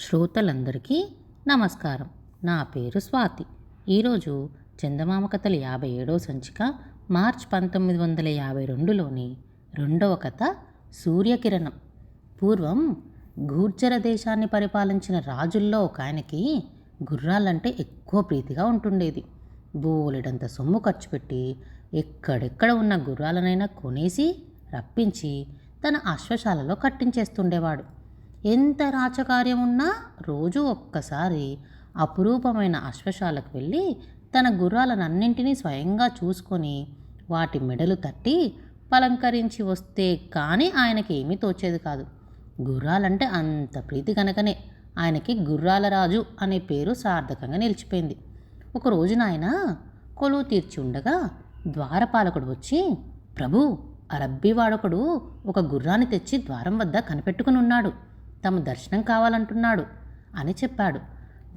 శ్రోతలందరికీ నమస్కారం. నా పేరు స్వాతి. ఈరోజు చందమామ కథలు యాభై ఏడవ సంచిక మార్చ్ పంతొమ్మిది వందల యాభై రెండులోని రెండవ కథ సూర్యకిరణం. పూర్వం గూర్జర దేశాన్ని పరిపాలించిన రాజుల్లో ఒక ఆయనకి గుర్రాలంటే ఎక్కువ ప్రీతిగా ఉంటుండేది. బోలెడంత సొమ్ము ఖర్చు పెట్టి ఎక్కడెక్కడ ఉన్న గుర్రాలనైనా కొనేసి రప్పించి తన అశ్వశాలలో కట్టించేస్తుండేవాడు. ఎంత రాచకార్యం ఉన్నా రోజు ఒక్కసారి అపురూపమైన అశ్వశాలకు వెళ్ళి తన గుర్రాలనన్నింటినీ స్వయంగా చూసుకొని వాటి మెడలు తట్టి పలంకరించి వస్తే కానీ ఆయనకి ఏమీ తోచేది కాదు. గుర్రాలంటే అంత ప్రీతి కనుకనే ఆయనకి గుర్రాల రాజు అనే పేరు సార్థకంగా నిలిచిపోయింది. ఒక రోజున ఆయన కొలువు తీర్చి ఉండగా ద్వారపాలకుడు వచ్చి ప్రభు అరబ్బీవాడొకడు ఒక గుర్రాన్ని తెచ్చి ద్వారం వద్ద కనిపెట్టుకుని ఉన్నాడు తమ దర్శనం కావాలంటున్నాడు అని చెప్పాడు.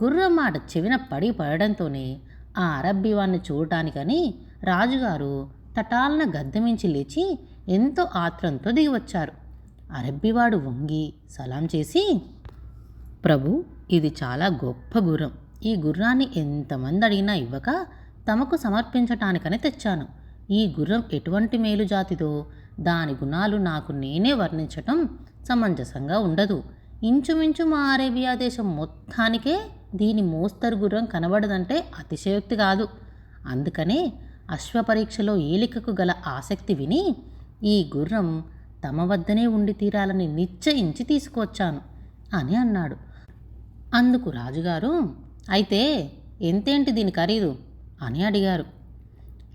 గుర్రం మాట చెవిన పడి పడడంతోనే ఆ అరబ్బీవాన్ని చూడటానికని రాజుగారు తటాలన గద్దెమించి లేచి ఎంతో ఆత్రంతో దిగివచ్చారు. అరబ్బీవాడు వంగి సలాం చేసి ప్రభు ఇది చాలా గొప్ప గుర్రం. ఈ గుర్రాన్ని ఎంతమంది అడిగినా ఇవ్వక తమకు సమర్పించటానికని తెచ్చాను. ఈ గుర్రం ఎటువంటి మేలు జాతిదో దాని గుణాలు నాకు నేనే వర్ణించటం సమంజసంగా ఉండదు. ఇంచుమించు మా అరేబియా దేశం మొత్తానికే దీని మోస్తరు గుర్రం కనబడదంటే అతిశయోక్తి కాదు. అందుకనే అశ్వపరీక్షలో ఏలికకు గల ఆసక్తి విని ఈ గుర్రం తమ వద్దనే ఉండి తీరాలని నిశ్చయించి తీసుకొచ్చాను అని అన్నాడు. అందుకు రాజుగారు అయితే ఎంతేంటి దీని ఖరీదు? అని అడిగారు.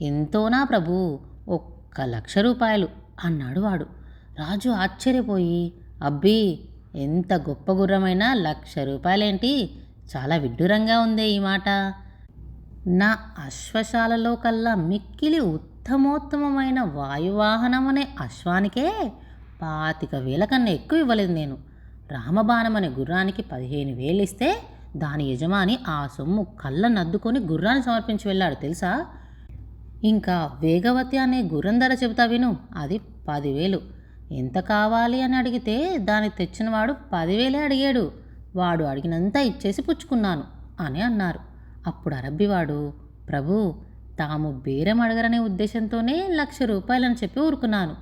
ఎంతోనా ప్రభు ఒక్క లక్ష రూపాయలు అన్నాడు వాడు. రాజు ఆశ్చర్యపోయి అబ్బీ ఎంత గొప్ప గుర్రమైన లక్ష రూపాయలేంటి? చాలా విడ్డూరంగా ఉందే ఈ మాట. నా అశ్వశాలలో కల్లా మిక్కిలి ఉత్తమోత్తమమైన వాయువాహనం అనే అశ్వానికే పాతిక వేల కన్నా ఎక్కువ ఇవ్వలేదు నేను. రామబాణం అనే గుర్రానికి పదిహేను వేలు ఇస్తే దాని యజమాని ఆ సొమ్ము కళ్ళ నద్దుకొని గుర్రాన్ని సమర్పించి వెళ్ళాడు తెలుసా? ఇంకా వేగవతి అనే గుర్రం ధర చెబుతా విను అది పదివేలు. ఎంత కావాలి అని అడిగితే దాన్ని తెచ్చినవాడు పదివేలే అడిగాడు. వాడు అడిగినంత ఇచ్చేసి పుచ్చుకున్నాను అని అన్నారు. అప్పుడు అరబ్బివాడు ప్రభు తాము బేరం అడగరనే ఉద్దేశంతోనే లక్ష రూపాయలని చెప్పి ఊరుకున్నాను.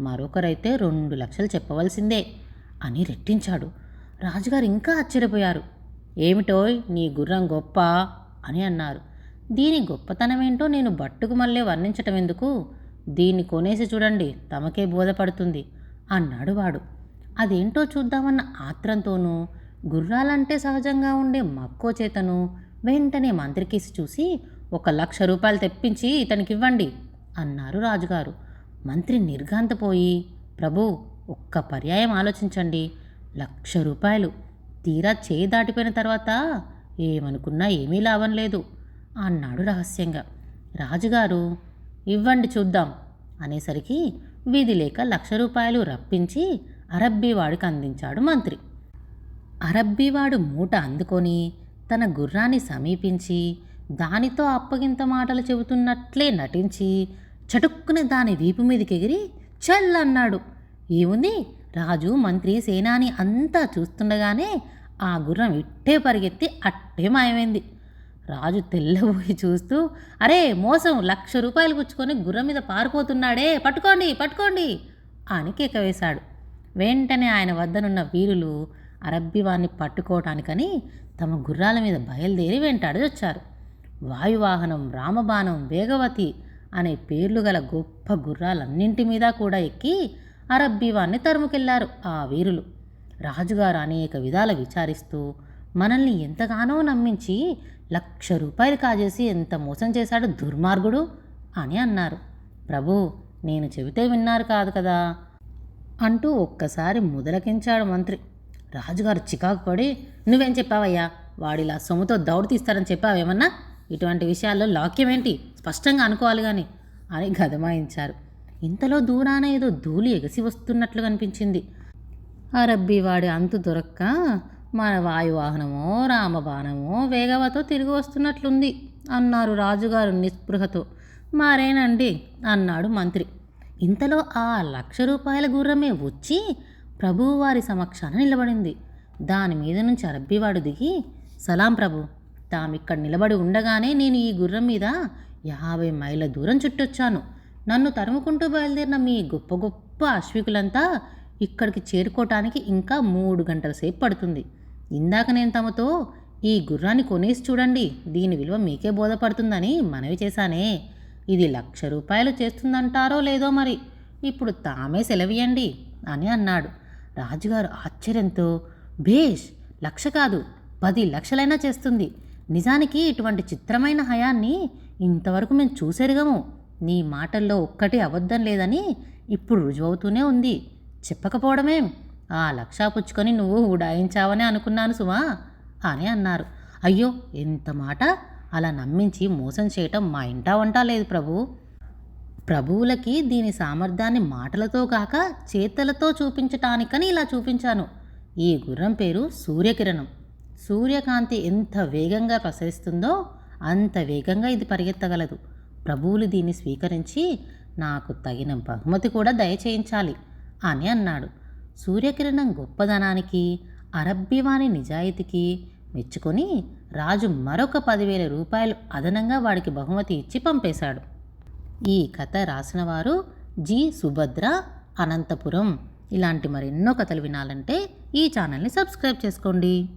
మరొకరైతే రెండు లక్షలు చెప్పవలసిందే అని రెట్టించాడు. రాజుగారు ఇంకా ఆశ్చర్యపోయారు. ఏమిటోయ్ నీ గుర్రం గొప్ప? అని అన్నారు. దీని గొప్పతనమేంటో నేను బట్టుకు మళ్ళీ వర్ణించటం ఎందుకు? దీన్ని కొనేసి చూడండి తమకే బోధపడుతుంది అన్నాడు వాడు. అదేంటో చూద్దామన్న ఆత్రంతోనూ గుర్రాలంటే సహజంగా ఉండే మక్కో చేతను వెంటనే మంత్రికేసి చూసి ఒక లక్ష రూపాయలు తెప్పించి ఇతనికి ఇవ్వండి అన్నారు రాజుగారు. మంత్రి నిర్ఘాంతపోయి ప్రభు ఒక్క పర్యాయం ఆలోచించండి లక్ష రూపాయలు తీరా చేయి దాటిపోయిన తర్వాత ఏమనుకున్నా ఏమీ లాభం లేదు అన్నాడు రహస్యంగా. రాజుగారు ఇవ్వండి చూద్దాం అనేసరికి వీధి లేక లక్ష రూపాయలు రప్పించి అరబ్బీవాడికి అందించాడు మంత్రి. అరబ్బీవాడు మూట అందుకొని తన గుర్రాన్ని సమీపించి దానితో అప్పగింత మాటలు చెబుతున్నట్లే నటించి చటుక్కున దాని వీపు మీదకి ఎగిరి అన్నాడు ఏముంది? రాజు మంత్రి సేనాని అంతా చూస్తుండగానే ఆ గుర్రం ఇట్టే పరిగెత్తి అట్టే మాయమైంది. రాజు తెల్లబోయి చూస్తూ అరే మోసం లక్ష రూపాయలు పుచ్చుకొని గుర్రం మీద పారిపోతున్నాడే పట్టుకోండి పట్టుకోండి అని కేక వేశాడు వెంటనే ఆయన వద్దనున్న వీరులు అరబ్బివాన్ని పట్టుకోవటానికని తమ గుర్రాల మీద బయలుదేరి వెంటాడి వచ్చారు. వాయువాహనం రామబాణం వేగవతి అనే పేర్లు గల గొప్ప గుర్రాలన్నింటి మీద కూడా ఎక్కి అరబ్బీవాన్ని తరుముకెళ్ళారు ఆ వీరులు. రాజుగారు అనేక విధాల విచారిస్తూ మనల్ని ఎంతగానో నమ్మించి లక్ష రూపాయలు కాజేసి ఎంత మోసం చేశాడు దుర్మార్గుడు అని అన్నారు. ప్రభు నేను చెబితే విన్నారు కాదు కదా? అంటూ ఒక్కసారి ముదలకించాడు మంత్రి. రాజుగారు చికాకు పడి నువ్వేం చెప్పావయ్యా? వాడిలా సొమ్ముతో దౌడు తీస్తారని చెప్పావేమన్నా ఇటువంటి విషయాల్లో లాక్యం ఏంటి? స్పష్టంగా అనుకోవాలి కానీ అని గదమాయించారు. ఇంతలో దూరాన ఏదో ధూళి ఎగసి వస్తున్నట్లు కనిపించింది. ఆ రబ్బీ వాడి అంతు దొరక్క మన వాయువాహనమో రామబాణమో వేగవతో తిరిగి వస్తున్నట్లుంది అన్నారు రాజుగారు నిస్పృహతో. మారేనండి అన్నాడు మంత్రి. ఇంతలో ఆ లక్ష రూపాయల గుర్రమే వచ్చి ప్రభువువారి సమక్షాన నిలబడింది. దాని మీద నుంచి అరబ్బివాడు దిగి సలాం ప్రభు తామిక్కడ నిలబడి ఉండగానే నేను ఈ గుర్రం మీద యాభై మైళ్ళ దూరం చుట్టొచ్చాను. నన్ను తరుముకుంటూ బయలుదేరిన మీ గొప్ప గొప్ప అశ్వికులంతా ఇక్కడికి చేరుకోవటానికి ఇంకా మూడు గంటల సేపు పడుతుంది. ఇందాక నేను తమతో ఈ గుర్రాన్ని కొనేసి చూడండి దీని విలువ మీకే బోధపడుతుందని మనవి చేశానే. ఇది లక్ష రూపాయలు చేస్తుందంటారో లేదో మరి. ఇప్పుడు తామే సెలవియండి అని అన్నాడు. రాజుగారు ఆశ్చర్యంతో భేష్ లక్ష కాదు పది లక్షలైనా చేస్తుంది. నిజానికి ఇటువంటి చిత్రమైన హయాన్ని ఇంతవరకు మేము చూసెరగము. నీ మాటల్లో ఒక్కటి అబద్ధం లేదని ఇప్పుడు రుజువవుతూనే ఉంది. చెప్పకపోవడమేం? ఆ లక్ష పుచ్చుకొని నువ్వు ఉడాయించావని అనుకున్నాను సుమా అని అన్నారు. అయ్యో ఎంత మాట? అలా నమ్మించి మోసం చేయటం మా ఇంటా వంట లేదు ప్రభు. ప్రభువులకి దీని సామర్థ్యాన్ని మాటలతో కాక చేతలతో చూపించటానికని ఇలా చూపించాను. ఈ గుర్రం పేరు సూర్యకిరణం. సూర్యకాంతి ఎంత వేగంగా ప్రసరిస్తుందో అంత వేగంగా ఇది పరిగెత్తగలదు. ప్రభువులు దీన్ని స్వీకరించి నాకు తగిన బహుమతి కూడా దయచేయించాలి అని అన్నాడు. సూర్యకిరణం గొప్పదనానికి అరబ్బివాని నిజాయితీకి మెచ్చుకొని రాజు మరొక పదివేల రూపాయలు అదనంగా వాడికి బహుమతి ఇచ్చి పంపేశాడు. ఈ కథ రాసినవారు జి. సుభద్ర అనంతపురం. ఇలాంటి మరెన్నో కథలు వినాలంటే ఈ ఛానల్ని సబ్స్క్రైబ్ చేసుకోండి.